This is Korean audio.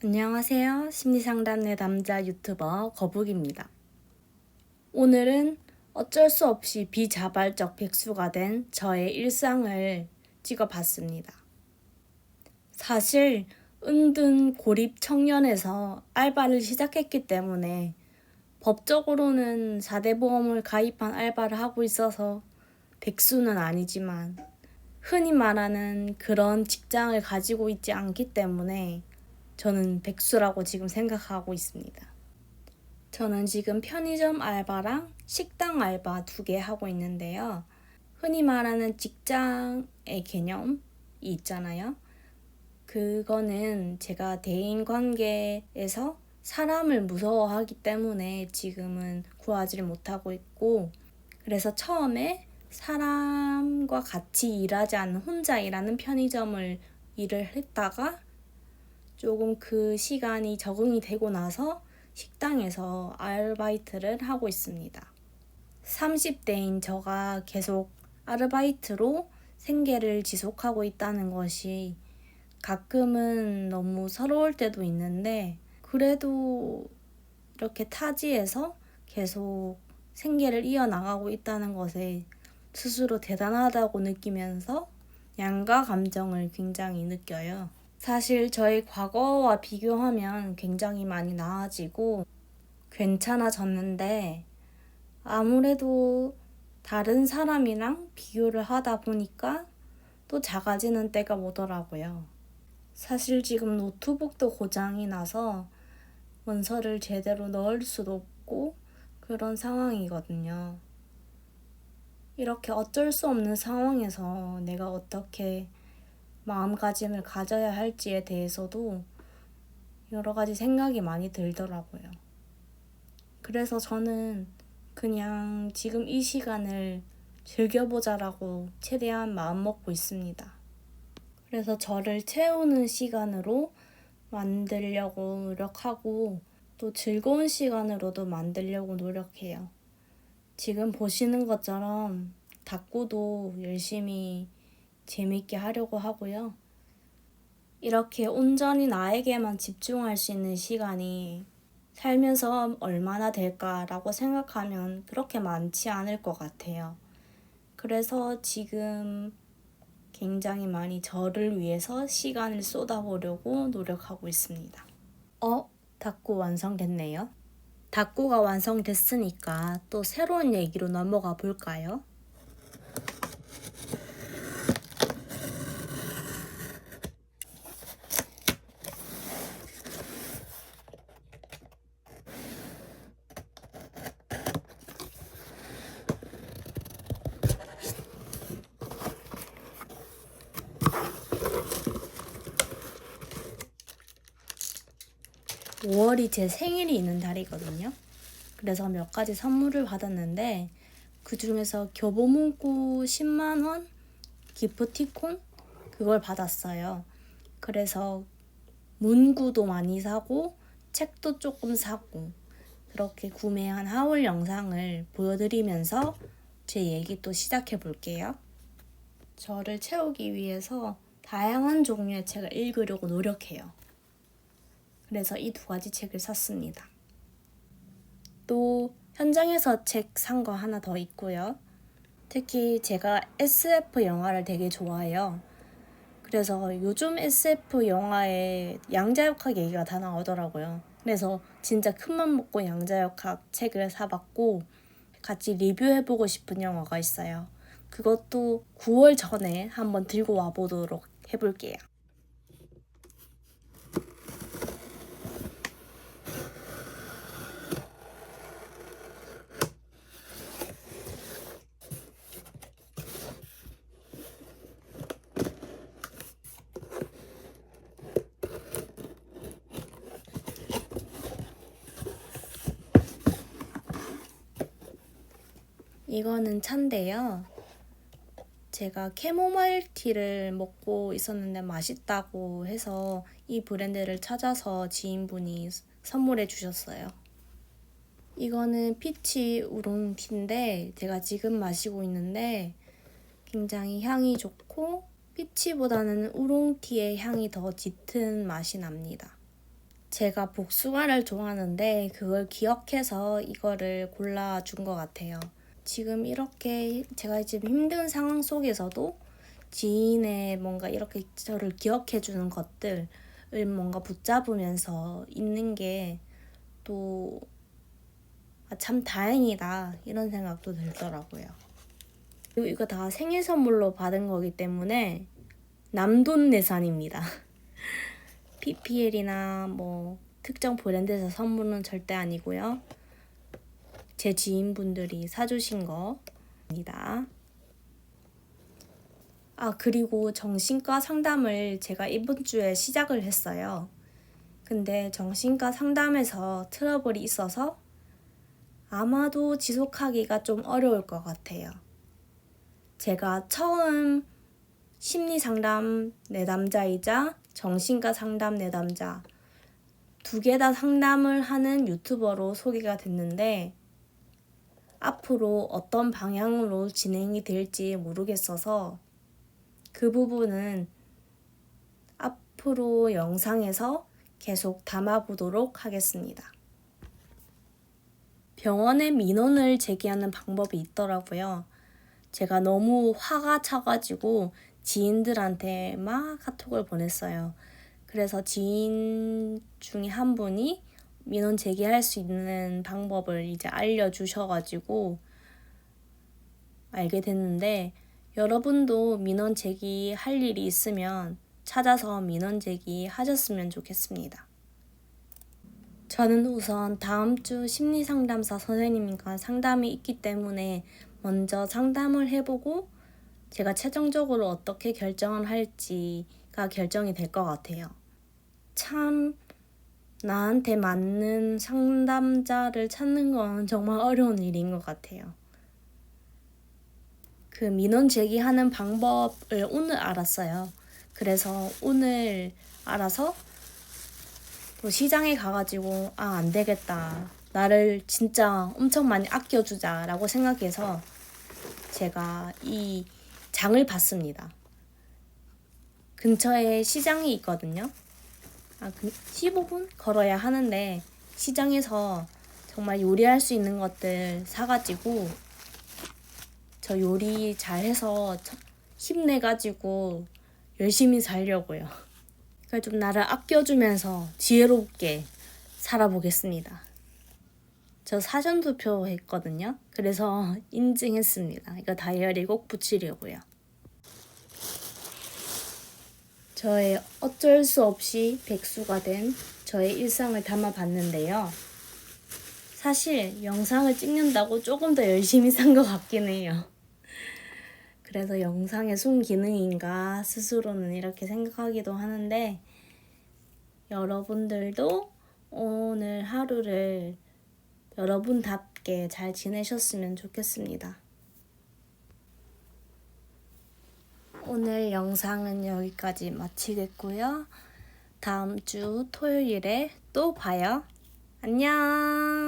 안녕하세요. 심리상담 내 남자 유튜버 거북입니다. 오늘은 어쩔 수 없이 비자발적 백수가 된 저의 일상을 찍어봤습니다. 사실 은둔 고립 청년에서 알바를 시작했기 때문에 법적으로는 4대 보험을 가입한 알바를 하고 있어서 백수는 아니지만 흔히 말하는 그런 직장을 가지고 있지 않기 때문에 저는 백수라고 지금 생각하고 있습니다. 저는 지금 편의점 알바랑 식당 알바 두 개 하고 있는데요. 흔히 말하는 직장의 개념이 있잖아요. 그거는 제가 대인 관계에서 사람을 무서워하기 때문에 지금은 구하지를 못하고 있고, 그래서 처음에 사람과 같이 일하지 않는 혼자 일하는 편의점을 일을 했다가 조금 그 시간이 적응이 되고 나서 식당에서 아르바이트를 하고 있습니다. 30대인 저가 계속 아르바이트로 생계를 지속하고 있다는 것이 가끔은 너무 서러울 때도 있는데 그래도 이렇게 타지에서 계속 생계를 이어나가고 있다는 것에 스스로 대단하다고 느끼면서 양가 감정을 굉장히 느껴요. 사실 저희 과거와 비교하면 굉장히 많이 나아지고 괜찮아졌는데 아무래도 다른 사람이랑 비교를 하다 보니까 또 작아지는 때가 오더라고요. 사실 지금 노트북도 고장이 나서 문서를 제대로 넣을 수도 없고 그런 상황이거든요. 이렇게 어쩔 수 없는 상황에서 내가 어떻게 마음가짐을 가져야 할지에 대해서도 여러 가지 생각이 많이 들더라고요. 그래서 저는 그냥 지금 이 시간을 즐겨보자라고 최대한 마음 먹고 있습니다. 그래서 저를 채우는 시간으로 만들려고 노력하고 또 즐거운 시간으로도 만들려고 노력해요. 지금 보시는 것처럼 닭구도 열심히 재밌게 하려고 하고요. 이렇게 온전히 나에게만 집중할 수 있는 시간이 살면서 얼마나 될까라고 생각하면 그렇게 많지 않을 것 같아요. 그래서 지금 굉장히 많이 저를 위해서 시간을 쏟아보려고 노력하고 있습니다. 어? 닭구 완성됐네요. 닭구가 완성됐으니까 또 새로운 얘기로 넘어가 볼까요? 5월이 제 생일이 있는 달이거든요. 그래서 몇 가지 선물을 받았는데 그 중에서 교보문고 10만 원 기프티콘 그걸 받았어요. 그래서 문구도 많이 사고 책도 조금 사고 그렇게 구매한 하울 영상을 보여드리면서 제 얘기 또 시작해 볼게요. 저를 채우기 위해서 다양한 종류의 책을 읽으려고 노력해요. 그래서 이 두 가지 책을 샀습니다. 또 현장에서 책 산 거 하나 더 있고요. 특히 제가 SF 영화를 되게 좋아해요. 그래서 요즘 SF 영화에 양자역학 얘기가 다 나오더라고요. 그래서 진짜 큰맘 먹고 양자역학 책을 사봤고 같이 리뷰해보고 싶은 영화가 있어요. 그것도 9월 전에 한번 들고 와보도록 해볼게요. 이거는 차인데요. 제가 캐모마일 티를 먹고 있었는데 맛있다고 해서 이 브랜드를 찾아서 지인분이 선물해 주셨어요. 이거는 피치 우롱 티인데 제가 지금 마시고 있는데 굉장히 향이 좋고 피치보다는 우롱 티의 향이 더 짙은 맛이 납니다. 제가 복숭아를 좋아하는데 그걸 기억해서 이거를 골라준 것 같아요. 지금 이렇게 제가 지금 힘든 상황 속에서도 지인의 뭔가 이렇게 저를 기억해 주는 것들을 뭔가 붙잡으면서 있는 게또 아, 참 다행이다 이런 생각도 들더라고요. 그리고 이거 다 생일 선물로 받은 거기 때문에 남돈내산입니다. PPL이나 뭐 특정 브랜드에서 선물은 절대 아니고요. 제 지인분들이 사주신 거입니다. 아, 그리고 정신과 상담을 제가 이번 주에 시작을 했어요. 근데 정신과 상담에서 트러블이 있어서 아마도 지속하기가 좀 어려울 것 같아요. 제가 처음 심리 상담 내담자이자 정신과 상담 내담자 두 개 다 상담을 하는 유튜버로 소개가 됐는데 앞으로 어떤 방향으로 진행이 될지 모르겠어서 그 부분은 앞으로 영상에서 계속 담아보도록 하겠습니다. 병원에 민원을 제기하는 방법이 있더라고요. 제가 너무 화가 차가지고 지인들한테 막 카톡을 보냈어요. 그래서 지인 중에 한 분이 민원 제기할 수 있는 방법을 이제 알려주셔가지고 알게 됐는데 여러분도 민원 제기할 일이 있으면 찾아서 민원 제기 하셨으면 좋겠습니다. 저는 우선 다음 주 심리 상담사 선생님과 상담이 있기 때문에 먼저 상담을 해보고 제가 최종적으로 어떻게 결정을 할지가 결정이 될 것 같아요. 참 나한테 맞는 상담자를 찾는 건 정말 어려운 일인 것 같아요. 그 민원 제기하는 방법을 오늘 알았어요. 그래서 오늘 알아서 또 시장에 가가지고 아, 안 되겠다. 나를 진짜 엄청 많이 아껴주자라고 생각해서 제가 이 장을 봤습니다. 근처에 시장이 있거든요. 아, 그 15분 걸어야 하는데 시장에서 정말 요리할 수 있는 것들 사가지고 저 요리 잘해서 힘내가지고 열심히 살려고요. 그러니까 좀 나를 아껴주면서 지혜롭게 살아보겠습니다. 저 사전 투표 했거든요. 그래서 인증했습니다. 이거 다이어리 꼭 붙이려고요. 저의 어쩔 수 없이 백수가 된 저의 일상을 담아봤는데요. 사실 영상을 찍는다고 조금 더 열심히 산 것 같긴 해요. 그래서 영상의 순기능인가 스스로는 이렇게 생각하기도 하는데 여러분들도 오늘 하루를 여러분답게 잘 지내셨으면 좋겠습니다. 오늘 영상은 여기까지 마치겠고요. 다음 주 토요일에 또 봐요. 안녕!